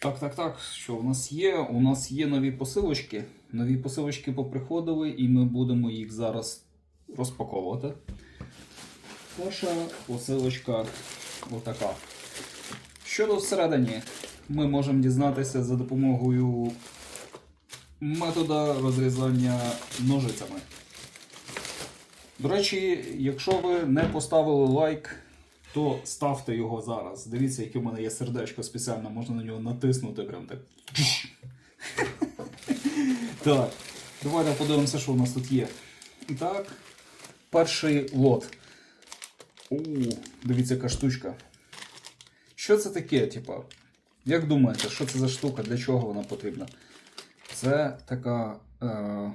Так, так, так. Що у нас є? У нас є нові посилочки. Нові посилочки поприходили, і ми будемо їх зараз розпаковувати. Перша посилочка отака. Що тут всередині? Ми можемо дізнатися за допомогою метода розрізання ножицями. До речі, якщо ви не поставили лайк, то ставте його зараз. Дивіться, яке в мене є сердечко спеціально, можна на нього натиснути прям так. Так, давайте подивимося, що у нас тут є. І так, перший лот. У, дивіться, яка штучка. Що це таке, типа? Як думаєте, що це за штука? Для чого вона потрібна? Це така. Е,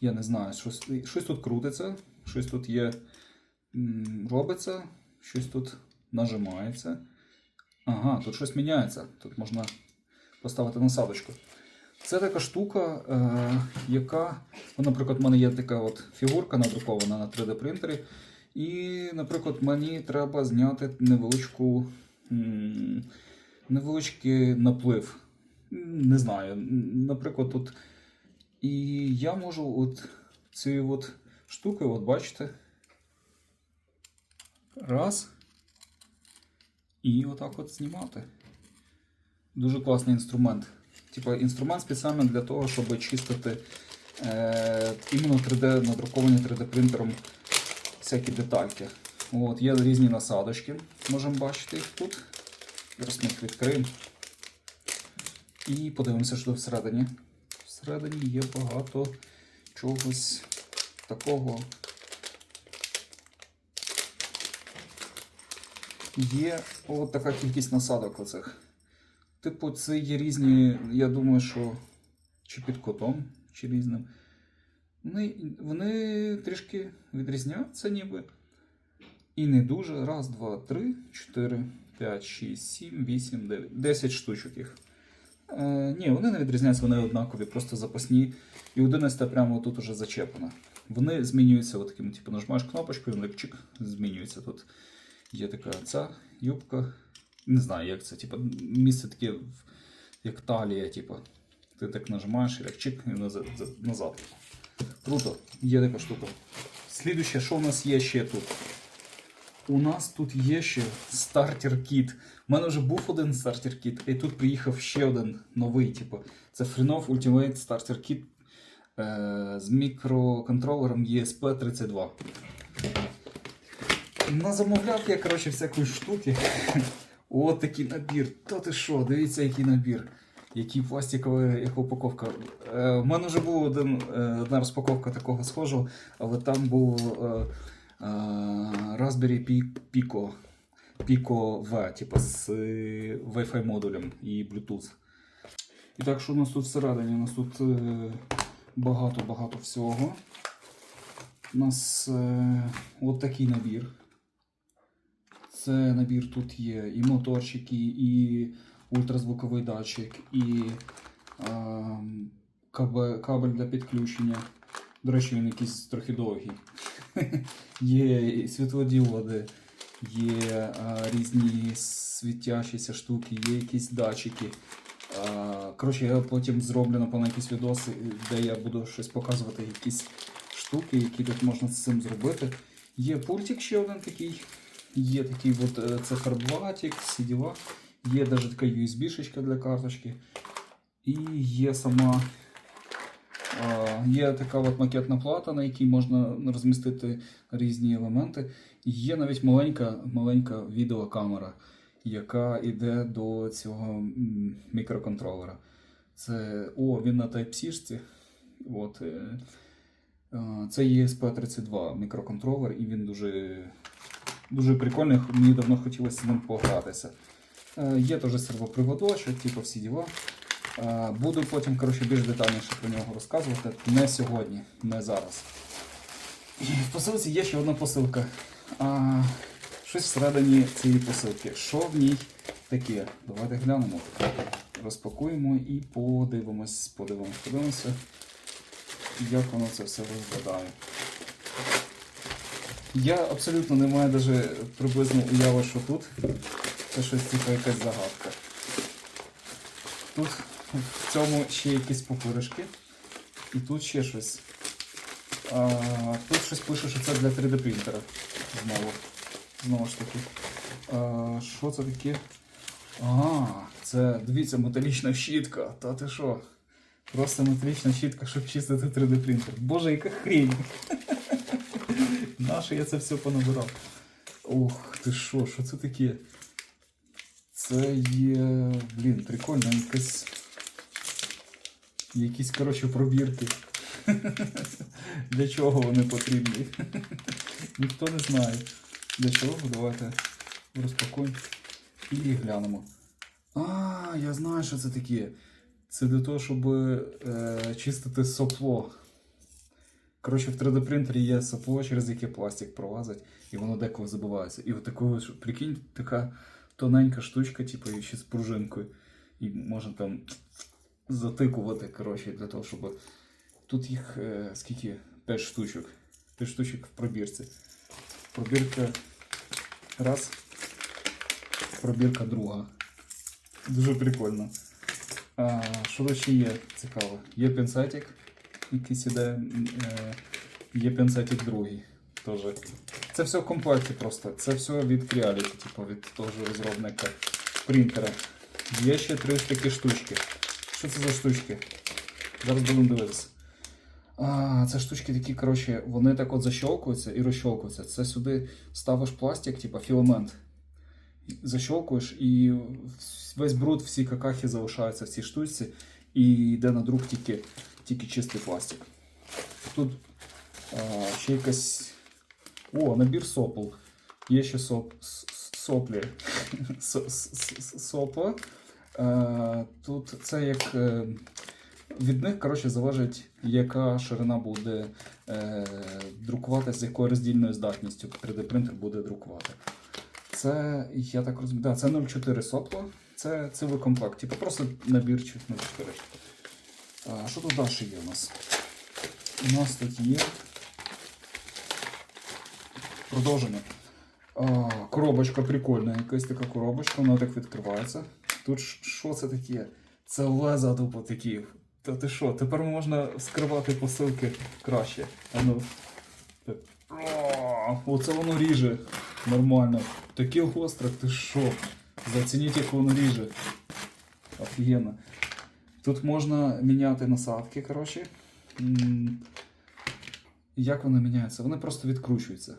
я не знаю, щось, щось тут крутиться, щось тут є. Робиться, щось тут нажимається. Ага, тут щось міняється. Тут можна поставити насадочку. Це така штука, е, яка, ну, наприклад, в мене є така от фігурка надрукована на 3D принтері. І, наприклад, мені треба зняти невеличку, невеличкий наплив. Не знаю. Наприклад, тут. І я можу от цією от штукою, от бачите. Раз. І отак от знімати. Дуже класний інструмент. Типа інструмент спеціально для того, щоб чистити е, іменно 3D надруковані 3D принтером всякі детальки. От, є різні насадочки, можемо бачити їх тут. Зараз ми їх відкриємо. І подивимося, що всередині. Всередині є багато чогось такого. Є от така кількість насадок оцих. Типу, це є різні, я думаю, що чи під котом, чи різним. Вони, вони трішки відрізняються ніби. І не дуже. Раз, два, три, чотири, п'ять, шість, сім, вісім, дев'ять. Десять штучок їх. Е, ні, вони не відрізняються, вони однакові, просто запасні. І 11 прямо тут уже зачеплена. Вони змінюються от типу, нажимаєш кнопочку, і вони чик, змінюються. Тут є така ця юбка. Не знаю, як це, типу, місце таке, як талія, типу. Ти так нажимаєш так чик і назад. Круто, є така штука. Слідуще, що у нас є ще тут? У нас тут є ще стартер кіт. У мене вже був один стартер кіт, і тут приїхав ще один новий. Типу, це Freenov Ultimate Starter Kit е, з мікроконтролером ESP32. Назамовляв я, коротше, всякої штуки. От такий набір. Та ти що, дивіться, який набір. Який пластикова яка упаковка. Е, в мене вже була е, одна розпаковка такого схожого, але там був е, е, Raspberry Pi- Pico. Pico V, типу з Wi-Fi модулем і Bluetooth. І так, що у нас тут всередині? У нас тут е, багато-багато всього. У нас е, от такий набір. Це набір тут є і моторчики, і ультразвуковий датчик, і ем, кабель, для підключення. До речі, він якийсь трохи довгий. є світлодіоди, є е, різні світящіся штуки, є якісь датчики. Е, коротше, я потім зроблю напевно якісь відоси, де я буду щось показувати, якісь штуки, які тут можна з цим зробити. Є пультик ще один такий. Є такий от е, циферблатик, всі діла. Є навіть така USB-шечка для карточки. І є сама є така от макетна плата, на якій можна розмістити різні елементи. Є навіть маленька, маленька відеокамера, яка йде до цього мікроконтролера. Це, о, він на Type-C. От, е, е, це ESP32 мікроконтролер, і він дуже Дуже прикольний, мені давно хотілося з ним погратися. Е, Є теж сервоприводочок, типу всі діла. Е, Буду потім коротше, більш детальніше про нього розказувати. Не сьогодні, не зараз. І в посилці є ще одна посилка. А, щось всередині цієї посилки. Що в ній таке? Давайте глянемо. Розпакуємо і подивимось, подивимось, подивимося, як воно це все виглядає. Я абсолютно не маю даже приблизно уяви, що тут. Це щось типу якась загадка. Тут в цьому ще якісь пупиришки. І тут ще щось. А, тут щось пише, що це для 3D принтера. Знову. Знову ж таки. А, що це таке? А, це, дивіться, металічна щітка. Та ти що? Просто металічна щітка, щоб чистити 3D принтер. Боже, яка хрень. Наше я це все понабирав. Ох, ти що, що це таке? Це є. Блін, прикольно, якась. Якісь, коротше, пробірки. Для чого вони потрібні? Ніхто не знає. Для чого? Давайте розпакуємо і глянемо. А, я знаю, що це таке. Це для того, щоб е, чистити сопло. Коротше, в 3D принтері є сопло, через яке пластик пролазить, і воно деколи забивається. І от такого, прикинь, така тоненька штучка, типу, ще з пружинкою. І можна там затикувати, коротше, для того, щоб. Тут їх е, скільки? 5 штучок. 5 штучок в пробірці. Пробірка раз. Пробірка друга. Дуже прикольно. А, що ще є цікаво? Є пінцетик, якийсь іде. Є пінцетик другий. Теж. Це все в комплекті просто. Це все від Creality, типу від того ж розробника принтера. Є ще три такі штучки. Що це за штучки? Зараз будемо дивитися. А, це штучки такі, коротше, вони так от защолкуються і розщолкуються. Це сюди ставиш пластик, типу філамент. Защолкуєш і весь бруд, всі какахи залишаються в цій штучці і йде на друк тільки, тільки чистий пластик. Тут а, ще якась. О, набір сопл. Є ще соп, соплі. Сопла. Тут це як. е, Від них, коротше, залежить, яка ширина буде е, друкувати, з якою роздільною здатністю 3D принтер буде друкувати. Це, я так розумію, да, це 0,4 сопло, це цілий комплект, типу просто набір чи 0,4. А, що тут далі є у нас? У нас тут є продовження. А, коробочка прикольна, якась така коробочка, вона так відкривається. Тут що це таке? Це леза тупо такі. Та ти що, тепер можна скривати посилки краще. А ну. Оце воно ріже. Нормально. Таке гостре, ти що? Зацініть, як воно ріже. Офігенно. Тут можна міняти насадки, коротше. Як вони міняються? Вони просто відкручуються.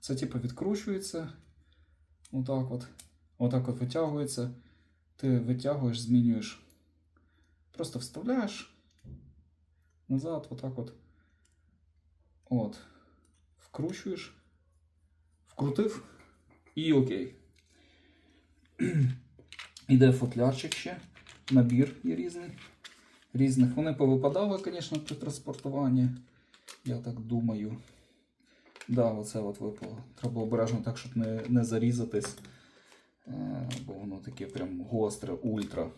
Це типу відкручується. Отак от. Отак от витягується. Ти витягуєш, змінюєш. Просто вставляєш назад, отак от. От. Вкручуєш. Вкрутив і окей. Іде футлярчик ще. Набір є різний. Різних. Вони повипадали, звісно, при транспортуванні. Я так думаю. Да, оце от випало. Треба обережно так, щоб не, не зарізатись. Е, бо воно таке прям гостре, ультра.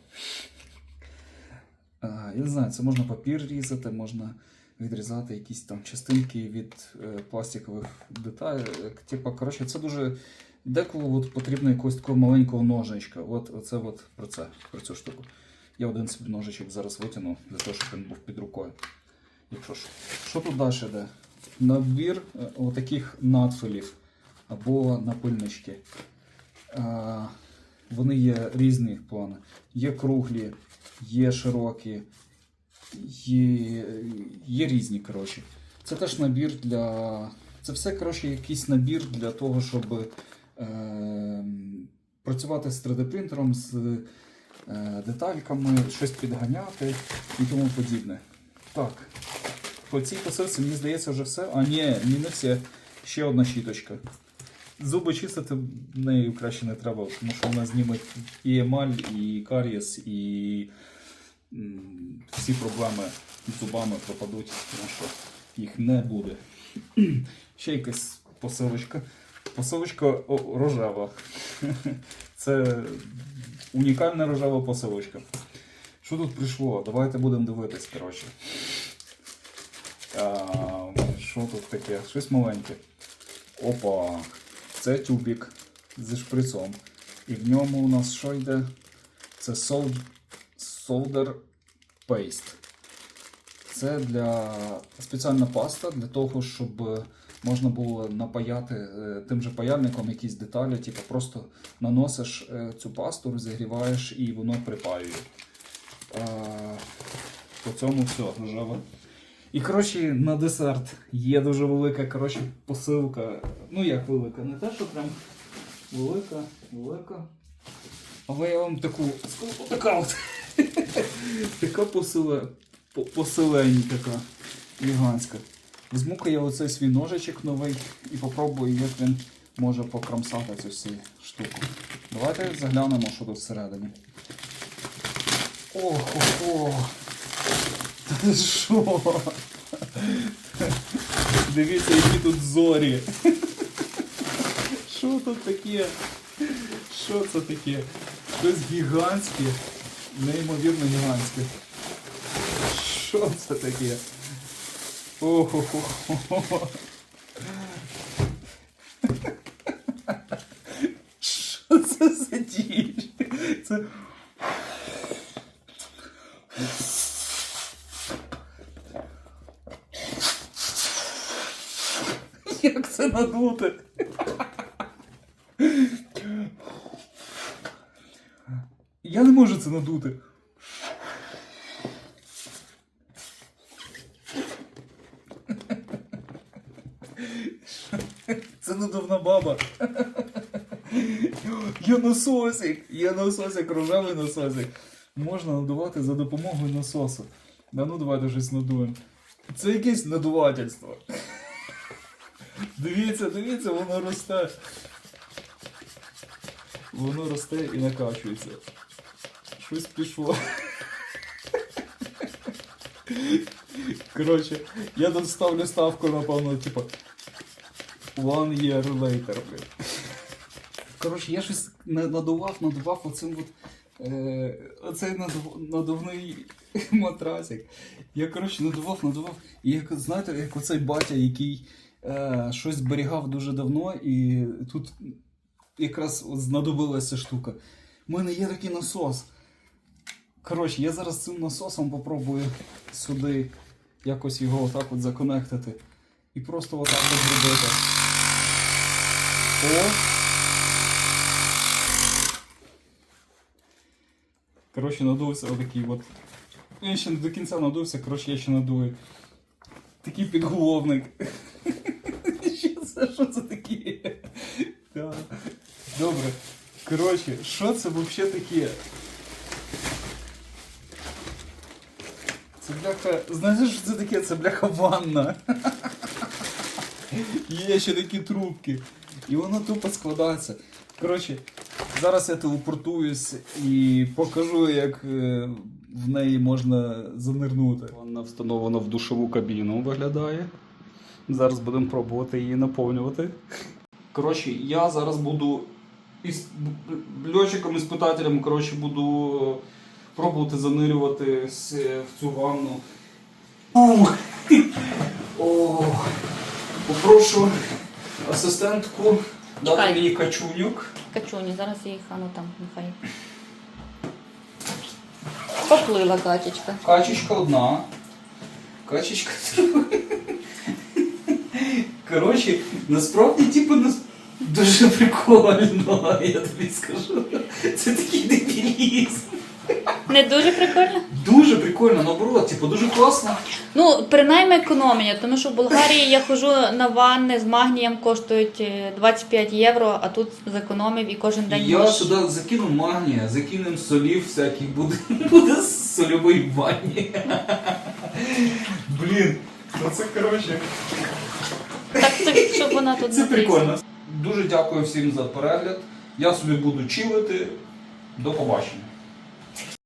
Е, я не знаю, це можна папір різати, можна відрізати якісь там частинки від е, пластикових деталей. Типа, коротше, це дуже. Деколи от потрібно якогось такого маленького ножичка. От оце от про це, про цю штуку. Я один собі ножичок зараз витягну для того, щоб він був під рукою. Якщо що. Що тут далі йде? Набір е, отаких надфилів або напильнички. Е, Вони є різні плани. Є круглі, є широкі, є, є різні, коротше. Це теж набір для. Це все, коротше, якийсь набір для того, щоб е, працювати з 3D-принтером, з детальками, щось підганяти і тому подібне. Так. По цій посилці, мені здається, вже все. А ні, ні, не все. Ще одна щіточка. Зуби чистити нею краще не треба, тому що вона зніме і емаль, і карієс, і всі проблеми з зубами пропадуть, тому що їх не буде. Ще якась посилочка. Посилочка рожева. Це унікальна рожева посилочка. Що тут прийшло? Давайте будемо дивитись, коротше. Що тут таке? Щось маленьке. Опа! Це тюбік зі шприцом. І в ньому у нас що йде? Це. Solder Paste. Це для спеціальна паста для того, щоб можна було напаяти е, тим же паяльником якісь деталі. Типу просто наносиш е, цю пасту, розігріваєш і воно припаює. По цьому все рожеве. І коротше, на десерт є дуже велика коротше, посилка. Ну як велика, не те, що прям велика, велика. Але я вам таку така от. така посила, по- посилень така гігантська. Візьму-ка я оцей свій ножичок новий і попробую, як він може покромсати цю всю штуку. Давайте заглянемо, що тут всередині. Ох-охо! Та що? Дивіться, які тут зорі. Що тут таке? Що це таке? Щось гігантське, неймовірно гігантське. Що це таке? Охо-хо-хо. Що це за діч? Це. Як це надути? Я не можу це надути. Це надувна баба. Я насосик. Я насосик, рожевий насосик. Можна надувати за допомогою насосу. Да ну давайте щось надуємо. Це якесь надувательство. Дивіться, дивіться, воно росте. Воно росте і накачується. Щось пішло. Коротше, я тут ставлю ставку, напевно, типу. One year later, блін. Коротше, я щось на- надував, надував оцим от. Е, оцей надув, надувний матрасик. Я, коротше, надував, надував. І як, знаєте, як оцей батя, який е, щось зберігав дуже давно, і тут якраз от знадобилася штука. У мене є такий насос. Коротше, я зараз цим насосом попробую сюди якось його отак от законектити. І просто отак от зробити. О! Коротше, надувся отакий от. Він ще не до кінця надувся, коротше, я ще надую. Такий підголовник. Що це, що це таке? Да. Добре. Коротше, що це взагалі таке? Це бляха. Знаєш, що це таке? Це бляха ванна. Є ще такі трубки. І воно тупо складається. Коротше, зараз я телепортуюсь і покажу, як е, в неї можна занирнути. Вона встановлена в душову кабіну виглядає. Зараз будемо пробувати її наповнювати. Коротше, я зараз буду із льотчиком іспитателем коротше, буду е, пробувати занирювати в цю ванну. Ух. О, попрошу асистентку дати Чекай. мені качунюк. Качуні, зараз я їх ану там, нехай. Поплила качечка. Качечка одна. Качечка друга. Коротше, насправді, типу, нас... дуже прикольно, я тобі скажу. Це такий дебілізм. Не дуже прикольно? Дуже прикольно, наоборот, типу, дуже класно. Ну, принаймні економія, тому що в Болгарії я ходжу на ванни з магнієм коштують е, 25 євро, а тут зекономив і кожен день Я можеш- сюди закину магнія, закинем солів всяких, буде, буде сольовий ванні. Блін, ну це коротше. Так, це, щоб вона тут Це прикольно. Дуже дякую всім за перегляд. Я собі буду чилити. До побачення.